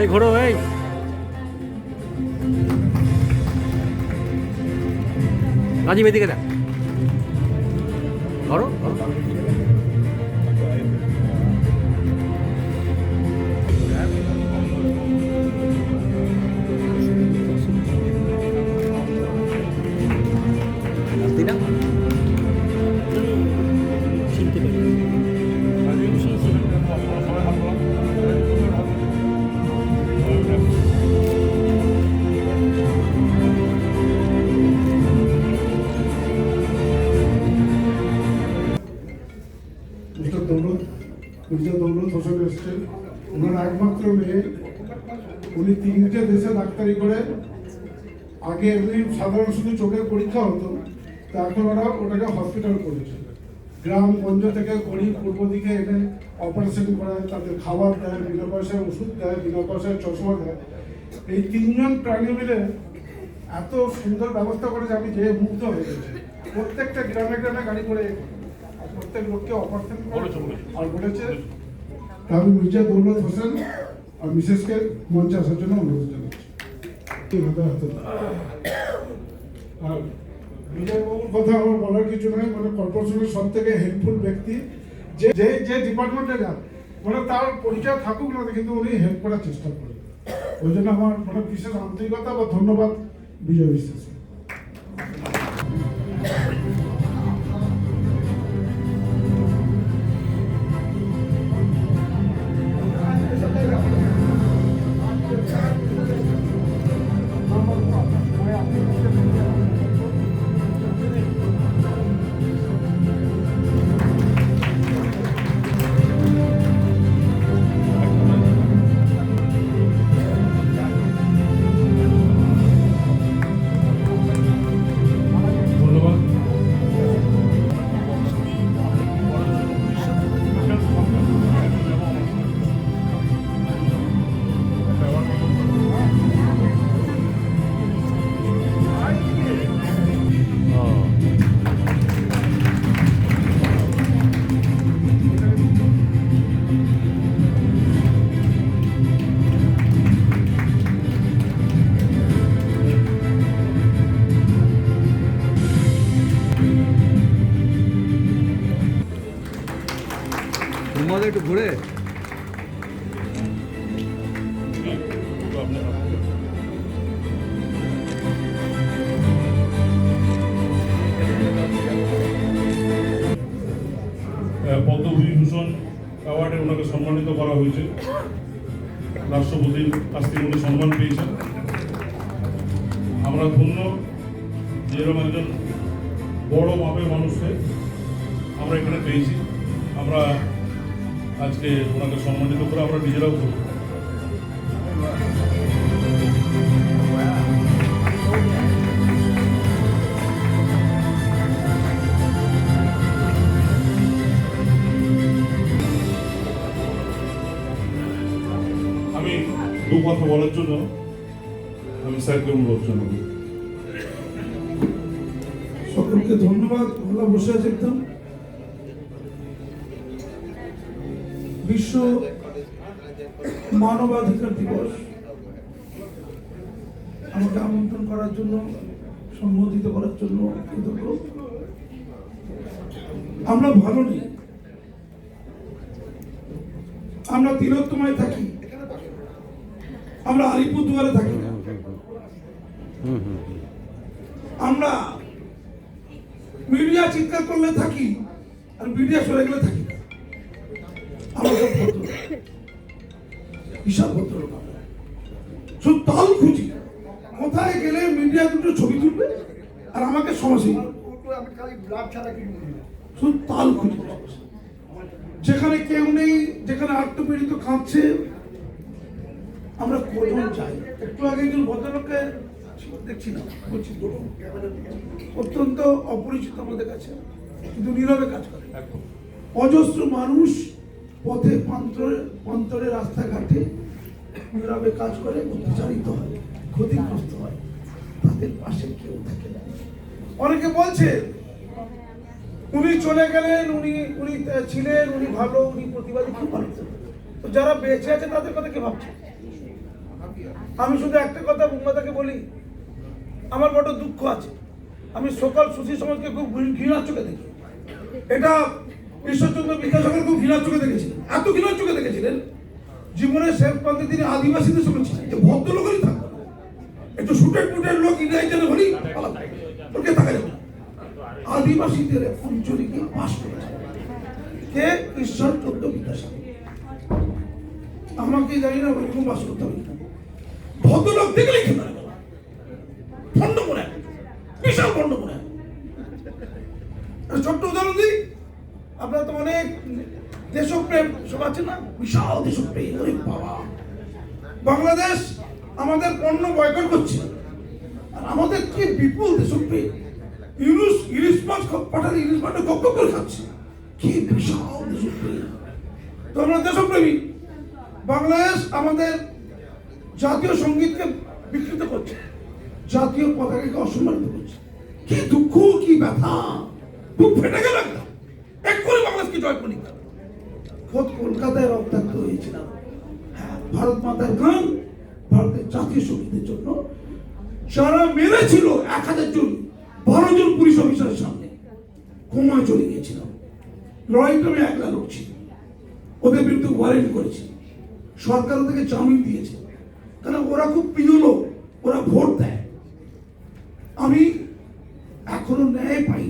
এই ঘোরো এই রাজীব এদিকে দেখ ধরো ধরো। মির্জা দৌলত হোসেন এসছেন। ওনার একমাত্র মেয়ে। উনি তিনটে দেশে ডাক্তারি করে। আগে এমনি সাধারণ শুধু চোখের পরীক্ষা হতো, তা এখন ওরা ওটাকে হসপিটাল করেছে। গ্রাম গঞ্জ থেকে গরিব পূর্ব দিকে এনে অপারেশন করায়, তাদের খাবার দেয়, বিনা পয়সায় ওষুধ দেয়, বিনা পয়সায় চশমা দেয়। এই তিনজন প্রাণী মিলে এত সুন্দর ব্যবস্থা করেছে, আমি যে মুগ্ধ হয়ে গেছি। প্রত্যেকটা গ্রামে গ্রামে গাড়ি করে প্রত্যেক লোককে অপারেশন আর বলেছে। আমি মির্জা দৌলত হোসেন আর মিসেসকে মঞ্চে আসার জন্য অনুরোধ জানাচ্ছি। হাতে? আর বিজয়বাবুর কথা আমার বলার কিছু নয় মানে কর্পোরেশনের সব থেকে হেল্পফুল ব্যক্তি যে যে যে ডিপার্টমেন্টে যান মানে তার পরিচয় থাকুক না কিন্তু উনি হেল্প করার চেষ্টা করেন। ওই জন্য আমার মানে বিশেষ আন্তরিকতা বা ধন্যবাদ বিজয় বিশ্বাস। একটু ঘুরে। পদ্মবিভূষণ অ্যাওয়ার্ডে ওনাকে সম্মানিত করা হয়েছে। রাষ্ট্রপতির কাছ থেকে উনি সম্মান পেয়েছেন। আমরা ধন্য যে এরকম একজন বড় মাপের মানুষকে আমরা এখানে পেয়েছি। আমরা আজকে ওনাকে সম্মানিত করে আমরা নিজেরাও করব। আমি দু কথা বলার জন্য, আমি স্যারকে অনুরোধ জানাব। সকলকে ধন্যবাদ। আমরা বসে আছি একদম বিশ্ব মানবাধিকার দিবস আমাকে আমন্ত্রণ করার জন্য, সম্বোধিত করার জন্য আমরা ভালো নেই। আমরা তিলোত্তমায় থাকি। আমরা আলিপুরদুয়ারে থাকি আমরা মিডিয়া চিৎকার করলে থাকি আর মিডিয়া সরে গেলে থাকি। বিশাল ভদ্র লোক আমরা। শুধু খুঁজি কোথায় গেলে মিডিয়া দুটো ছবি তুলবে আর আমাকে শুধু তাল খুঁজি যেখানে কেউ নেই যেখানে আত্মপীড়িত আমরা কজন চাই একটু আগে একজন ভদ্রলোককে দেখছি না বলছি অত্যন্ত অপরিচিত আমাদের কাছে, কিন্তু নীরবে কাজ করে অজস্র মানুষ পথে প্রান্তরে প্রান্তরে রাস্তাঘাটে নীরবে কাজ করে অত্যাচারিত হয়, ক্ষতিগ্রস্ত হয়। তাদের পাশে কেউ থাকে না। অনেকে বলছে, উনি চলে গেলেন, উনি উনি ছিলেন, উনি ভালো, উনি প্রতিবাদী কি ভালো তো যারা বেঁচে আছে, তাদের কথা কে ভাবছে? আমি শুধু একটা কথা বুম্বাদাকে বলি, আমার বড় দুঃখ আছে। আমি সকাল সুশী সমাজকে খুব ঘৃণার চোখে দেখি। এটা ঈশ্বরচন্দ্র বিদ্যাসাগর খুব ঘৃণার চোখে দেখেছিলেন। এত ঘৃণার চোখে দেখেছিলেন জীবনের শেষ প্রান্তে তিনি আদিবাসীদের সঙ্গে ছিলেন। যে ভদ্রলোকেরই থাকবে। একটু সুটের টুটের লোক যেন হলি ওকে থাকা যাবে? আদিবাসীদের গিয়ে বাস করেছে। কে? ঈশ্বরচন্দ্র বিদ্যাসাগর। আমাকে জানি না, ওইরকম বাস করতে হবে ভদ্রলোক দেখলেই খেতে হবে ফন্ড মনে। বিশাল ফন্ড মনে ছোট্ট উদাহরণ দিই। তো অনেক দেশপ্রেম, সব আছে না? বিশাল দেশপ্রেম, ওরে বাবা। বাংলাদেশ আমাদের পণ্য বয়কট করছে। আর আমাদের কি বিপুল দেশপ্রেম। ইউনুস ইলিশ মাছ পাঠালে ইলিশ মাছটা গপ করে খাচ্ছে। কি বিশাল দেশপ্রেম। তো আমরা দেশপ্রেমী। বাংলাদেশ আমাদের জাতীয় সঙ্গীতকে বিকৃত করছে। জাতীয় পতাকাকে অসম্মানিত করছে। কি দুঃখ, কি ব্যথা। বুক ফেটে গেল একদম এক করে বাংলাদেশকে জয় করি খোদ কলকাতায় রক্তাক্ত হয়েছিলাম। হ্যাঁ ভারত মাতার গান ভারতের জাতীয় সঙ্গীতের জন্য। যারা মেরেছিল এক হাজার জন, বারো জন পুলিশ অফিসারের সামনে কোমায় চলে গিয়েছিলাম লড়াইটা আমি একলা লড়ছি। ওদের বিরুদ্ধে ওয়ারেন্ট করেছি। সরকার ওদেরকে জামিন দিয়েছে। কারণ ওরা খুব প্রিয় লোক, ওরা ভোট দেয়। আমি এখনও ন্যায় পাই